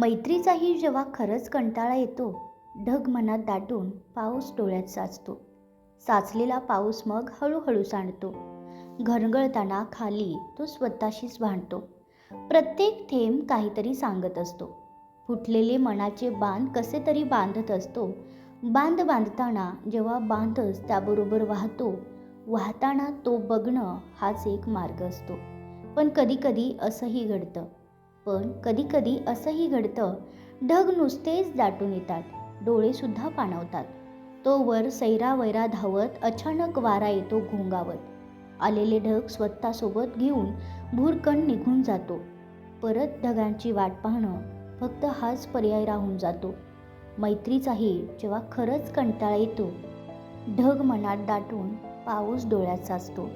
मैत्रीचाही जेव्हा खरंच कंटाळा येतो ढग मनात दाटून पाऊस डोळ्यात साचतो. साचलेला पाऊस मग हळूहळू सांडतो. घरगळताना खाली तो स्वतःशीच भांडतो. प्रत्येक थेंब काहीतरी सांगत असतो. फुटलेले मनाचे बांध कसे तरी बांधत असतो. बांध बांधताना जेव्हा बांधच त्याबरोबर वाहतो वाहताना तो बघणं हाच एक मार्ग असतो. पण कधीकधी असंही घडतं. पण कधीकधी असंही घडतं ढग नुसतेच दाटून येतात डोळेसुद्धा पाणवतात. तो वर सैरावैरा धावत अचानक वारा येतो घोंगावत आलेले ढग स्वतःसोबत घेऊन भुरकण निघून जातो. परत ढगांची वाट पाहणं फक्त हाच पर्याय राहून जातो. मैत्रीचाही जेव्हा खरंच कंटाळा येतो. ढग मनात दाटून पाऊस डोळ्यात साचतो.